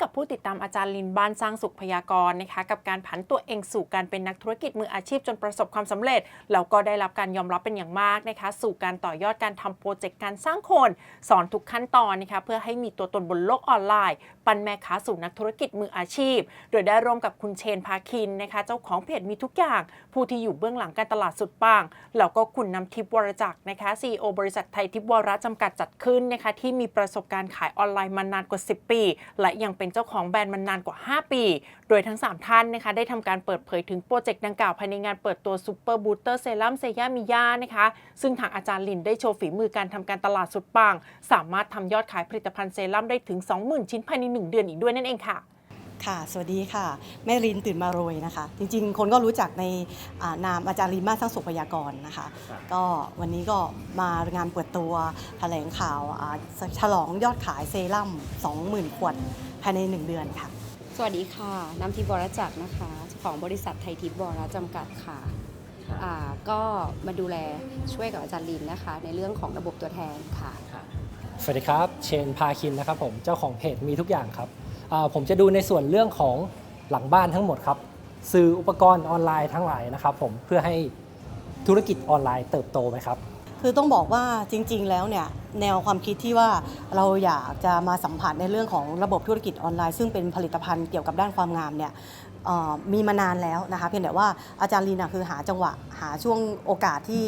กับผู้ติดตามอาจารย์ลินบ้านสร้างสุขพยากรณ์นะคะกับการผันตัวเองสู่การเป็นนักธุรกิจมืออาชีพจนประสบความสำเร็จแล้วก็ได้รับการยอมรับเป็นอย่างมากนะคะ สู่การต่อยอดการทำโปรเจกต์การสร้างคน สอนทุกขั้นตอนนะคะเพื่อให้มีตัวตนบนโลกออนไลน์ ปันแม่ค้าสู่นักธุรกิจมืออาชีพ โดยได้ร่วมกับคุณเชนพาคินนะคะ เจ้าของเพจมีทุกอย่าง ผู้ที่อยู่เบื้องหลังการตลาดสุดปังแล้วก็คุณนำทิพย์วรจักรนะคะ CEO บริษัทไทยทิพย์วรจำกัดจัดขึ้นนะคะที่มีประสบการณ์ขายออนไลน์มานานกว่า 10 ปี และยังเป็นเจ้าของแบรนด์มานานกว่า 5 ปี โดยทั้ง 3 ท่านนะคะได้ทำการเปิดเผยถึงโปรเจกต์ดังกล่าวภายในงานเปิดตัวซูเปอร์บูเตอร์เซรั่มเซย่ามิยานะคะซึ่งทางอาจารย์ลินได้โชว์ฝีมือการทำการตลาดสุดปัง สามารถทำยอดขายผลิตภัณฑ์เซรั่มได้ถึง 20,000 ชิ้นภายใน 1 เดือนอีกด้วยนั่นเองค่ะ ค่ะ สวัสดีค่ะ แม่รินตื่นมาโรยนะคะ จริงๆ คนก็รู้จักในอ่านามอาจารย์รินมาสร้างสุขพยากรณ์นะคะ ก็วันนี้ก็มางานเปิดตัวแถลงข่าวอ่าฉลองยอดขายเซรั่ม 20,000 ขวดภายใน 1 เดือนค่ะ สวัสดีค่ะน้ำทิพย์บรจักรนะคะเจ้าของบริษัทไทยทิพย์บรจำกัดค่ะอ่าก็มาดูแลช่วยกับอาจารย์ลินนะคะ ในเรื่องของระบบตัวแทนค่ะ สวัสดีครับ เชนพาคินนะครับผม เจ้าของเพจมีทุกอย่างครับอ่า ผมจะดูในส่วนเรื่องของหลังบ้านทั้งหมดครับ ซื้ออุปกรณ์ออนไลน์ทั้งหลายนะครับผมเพื่อให้ธุรกิจออนไลน์เติบโตไหมครับ คือต้องบอกว่าจริง ๆ แล้วเนี่ย แนวความคิดที่ว่าเราอยากจะมาสัมผัสในเรื่องของระบบธุรกิจออนไลน์ ซึ่งเป็นผลิตภัณฑ์เกี่ยวกับด้านความงามเนี่ยมีมานานแล้วนะคะเพียงแต่ว่าอาจารย์ลีนะคือหาจังหวะหาช่วงโอกาสที่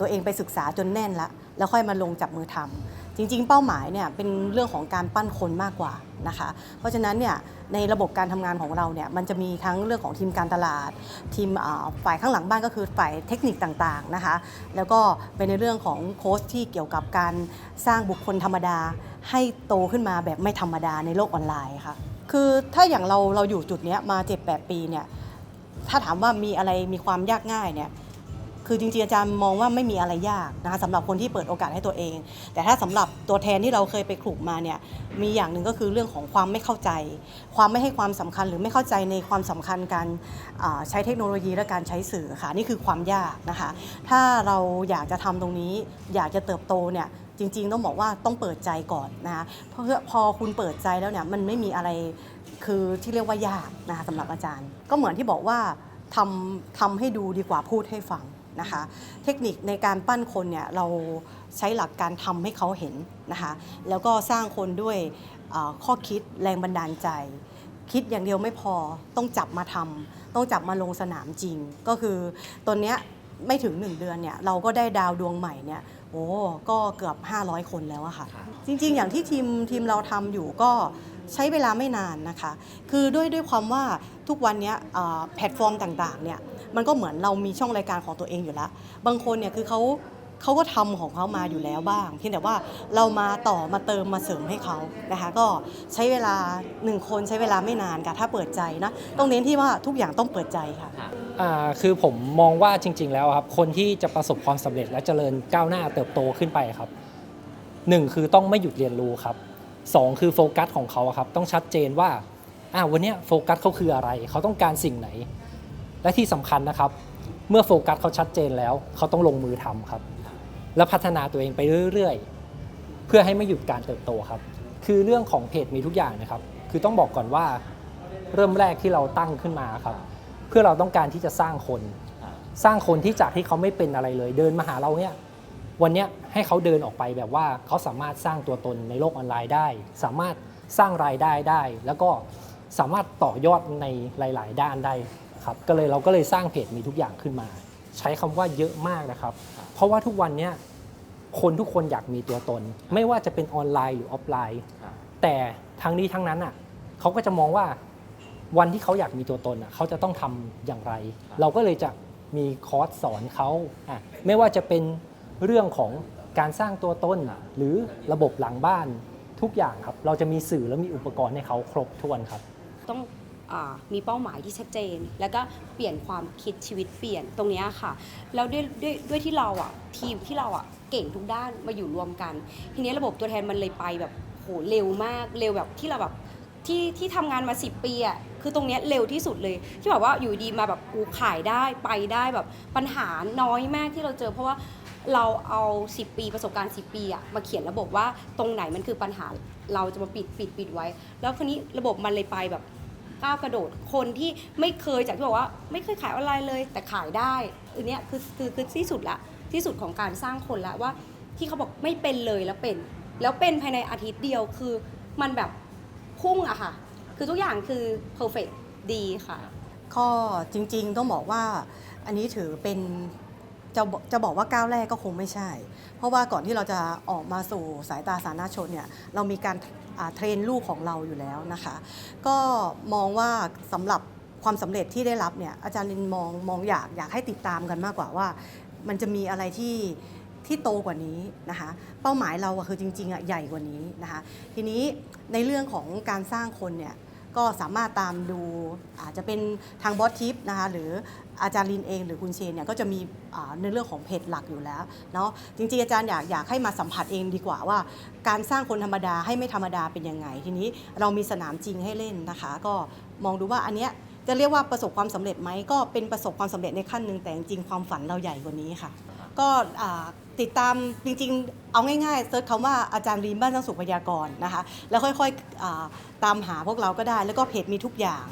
ตัวเองไปศึกษาจนแน่นละแล้วค่อยมาลงจับมือทำจริง ๆ เป้าหมายเนี่ยเป็นเรื่องของการปั้นคนมากกว่านะคะเพราะฉะนั้นเนี่ยในระบบการทำงานของเราเนี่ยมันจะมีทั้งเรื่องของทีมการตลาด ทีมฝ่ายข้างหลังบ้านก็คือฝ่ายเทคนิคต่างๆนะคะแล้วก็เป็นในเรื่องของโค้ชที่เกี่ยวกับการสร้างบุคคลธรรมดา ให้โตขึ้นมาแบบไม่ธรรมดาในโลกออนไลน์ค่ะ คือถ้าอย่างเราเราอยู่จุดนี้มา7-8ปีเนี่ยถ้าถามว่ามีอะไรมีความยากง่ายเนี่ยคือจริงๆอาจารย์มองว่าไม่มีอะไรยากนะคะสำหรับคนที่เปิดโอกาสให้ตัวเอง แต่ถ้าสำหรับตัวแทนที่เราเคยไปขลุกมาเนี่ยมีอย่างหนึ่งก็คือเรื่องของความไม่เข้าใจ ความไม่ให้ความสำคัญหรือไม่เข้าใจในความสำคัญการใช้เทคโนโลยีและการใช้สื่อค่ะนี่คือความยากนะคะ ถ้าเราอยากจะทำตรงนี้อยากจะเติบโตเนี่ย จริงๆ ต้องบอกว่าต้องเปิดใจก่อนนะคะเพราะพอคุณเปิดใจแล้วเนี่ยมันไม่มีอะไรคือที่เรียกว่ายากนะคะสำหรับอาจารย์ ก็เหมือนที่บอกว่าทำทำให้ดูดีกว่าพูดให้ฟังนะคะเทคนิคในการปั้นคนเนี่ยเราใช้หลักการทำให้เขาเห็นนะคะแล้วก็สร้างคนด้วยข้อคิดแรงบันดาลใจ คิดอย่างเดียวไม่พอต้องจับมาทำต้องจับมาลงสนามจริง ก็คือตอนเนี้ย ไม่ถึง 1 เดือนเนี่ยเราก็ได้ดาวดวงใหม่เนี่ยโอ้ก็เกือบ 500 คนแล้วอะค่ะ จริงๆ อย่างที่ทีมทีมเราทำอยู่ก็ใช้เวลาไม่นานนะคะ คือด้วยด้วยความว่าทุกวันเนี้ยเอ่อแพลตฟอร์มต่างๆเนี่ยมันก็เหมือนเรามีช่องรายการของตัวเองอยู่แล้ว บางคนเนี่ยคือเขาเขาก็ทำของเขามาอยู่แล้วบ้าง เพียงแต่ว่าเรามาต่อมาเติมมาเสริมให้เขานะคะก็ใช้เวลาหนึ่งคนใช้เวลาไม่นานค่ะถ้าเปิดใจนะต้องเน้นที่ว่าทุกอย่างต้องเปิดใจค่ะ อ่าคือผมมองว่าจริง ๆ แล้วครับ คนที่จะประสบความสำเร็จและเจริญก้าวหน้าเติบโตขึ้นไปครับหนึ่งคือต้องไม่หยุดเรียนรู้ครับสองคือโฟกัสของเขาครับต้องชัดเจนว่าอ่าวันนี้โฟกัสเขาคืออะไร เขาต้องการสิ่งไหน และที่สำคัญนะครับ เมื่อโฟกัสเขาชัดเจนแล้ว เขาต้องลงมือทำครับ และพัฒนาตัวเองไปเรื่อยๆ เพื่อให้ไม่หยุดการเติบโตครับ คือเรื่องของเพจมีทุกอย่างนะครับ คือต้องบอกก่อนว่า เริ่มแรกที่เราตั้งขึ้นมาครับ เพื่อเราต้องการที่จะสร้างคน สร้างคนที่จากที่เขาไม่เป็นอะไรเลย เดินมาหาเราเนี่ยวันเนี้ยให้เขาเดินออกไปแบบว่าเขาสามารถสร้างตัวตนในโลกออนไลน์ได้ สามารถสร้างรายได้ได้ แล้วก็สามารถต่อยอดในหลาย ๆ ด้านได้ครับก็เลยเราก็เลยสร้างเพจมีทุกอย่างขึ้นมา ใช้คำว่าเยอะมากนะครับ เพราะว่าทุกวันเนี้ยคนทุกคนอยากมีตัวตน ไม่ว่าจะเป็นออนไลน์หรือออฟไลน์ แต่ทั้งนี้ทั้งนั้นอะเขาก็จะมองว่า วันที่เขาอยากมีตัวตนอะเขาจะต้องทำอย่างไร เราก็เลยจะมีคอร์สสอนเขาอะไม่ว่าจะเป็นเรื่องของการสร้างตัวตนหรือระบบหลังบ้านทุกอย่างครับ เราจะมีสื่อและมีอุปกรณ์ให้เขาครบถ้วนครับ ต้องอามีเป้าหมายที่ชัดเจน แล้วก็เปลี่ยนความคิดชีวิตเปลี่ยนตรงเนี้ยค่ะ แล้วด้วยด้วยด้วยที่เราอะทีมที่เราอะเก่งทุกด้านมาอยู่รวมกัน ทีนี้ระบบตัวแทนมันเลยไปแบบโหเร็วมากเร็วแบบที่เราแบบที่ที่ทำงานมา 10 ปีอะ คือตรงเนี้ยเร็วที่สุดเลย ที่แบบว่าอยู่ดีมาแบบกูขายได้ไปได้แบบปัญหาน้อยมากที่เราเจอ เพราะว่าเราเอา 10 ปีประสบการณ์ 10 ปีอะมาเขียนระบบว่าตรงไหนมันคือปัญหาเราจะมาปิดปิดปิดไว้ แล้วคราวนี้ระบบมันเลยไปแบบก้าวกระโดดคนที่ไม่เคยจากที่บอกว่า ไม่เคยขายออนไลน์เลย แต่ขายได้อันเนี้ยคือคือคือที่สุดละที่สุดของการสร้างคนละว่าที่เขาบอกไม่เป็นเลยแล้วเป็น แล้วเป็นภายในอาทิตย์เดียวคือมันแบบพุ่งอะค่ะ คือทุกอย่างคือ perfect ดีค่ะข้อจริงๆต้องบอกว่าอันนี้ถือเป็นจะบอกจะบอกว่าก้าวแรกก็คงไม่ใช่ เพราะว่าก่อนที่เราจะออกมาสู่สายตาสาธารณชนเนี่ยเรามีการเทรนลูกของเราอยู่แล้วนะคะ ก็มองว่าสำหรับความสำเร็จที่ได้รับเนี่ยอาจารย์ลินมองมองอยากอยากให้ติดตามกันมากกว่าว่า มันจะมีอะไรที่ที่โตกว่านี้นะคะเป้าหมายเราคือจริงๆอะใหญ่กว่านี้นะคะทีนี้ในเรื่องของการสร้างคนเนี่ย ก็สามารถตามดูอาจจะเป็นทางบอสทิปนะคะหรืออาจารย์ลินเองหรือคุณเชนเนี่ยก็จะมีในเรื่องของเพจหลักอยู่แล้วเนาะจริงๆอาจารย์อยากอยากให้มาสัมผัสเองดีกว่าว่า การสร้างคนธรรมดาให้ไม่ธรรมดาเป็นยังไง ทีนี้เรามีสนามจริงให้เล่นนะคะ ก็มองดูว่าอันเนี้ยจะเรียกว่าประสบความสำเร็จไหมก็เป็นประสบความสำเร็จในขั้นหนึ่งแต่จริงๆความฝันเราใหญ่กว่านี้ค่ะ ก็ ติดตามจริงๆ เอาง่ายๆเซิร์ชคำว่าอาจารย์รีมบ้านสร้างสุขพยากรนะคะ แล้วค่อยๆตามหาพวกเราก็ได้ แล้วก็เพจมีทุกอย่าง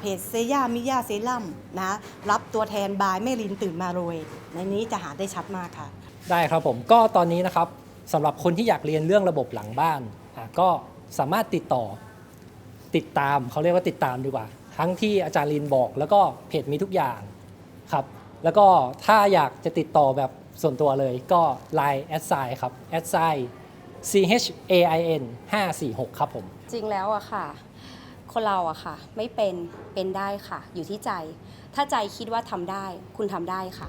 เพจเซย่ามิยาเซรั่มนะรับตัวแทนบายแม่ลินตื่นมาโรยในนี้จะหาได้ชัดมากค่ะ ได้ครับผมก็ตอนนี้นะครับสำหรับคนที่อยากเรียนเรื่องระบบหลังบ้านก็สามารถติดต่อติดตามเขาเรียกว่าติดตามดีกว่า ทั้งที่อาจารย์ลินบอก แล้วก็เพจมีทุกอย่างครับ แล้วก็ถ้าอยากจะติดต่อแบบ ส่วนตัวเลยก็ Line แอดไซครับแอดไซ C H A I N 546 ครับผม จริงแล้วอะค่ะ คนเราอะค่ะ ไม่เป็นเป็นได้ค่ะ อยู่ที่ใจ ถ้าใจคิดว่าทำได้ คุณทำได้ค่ะ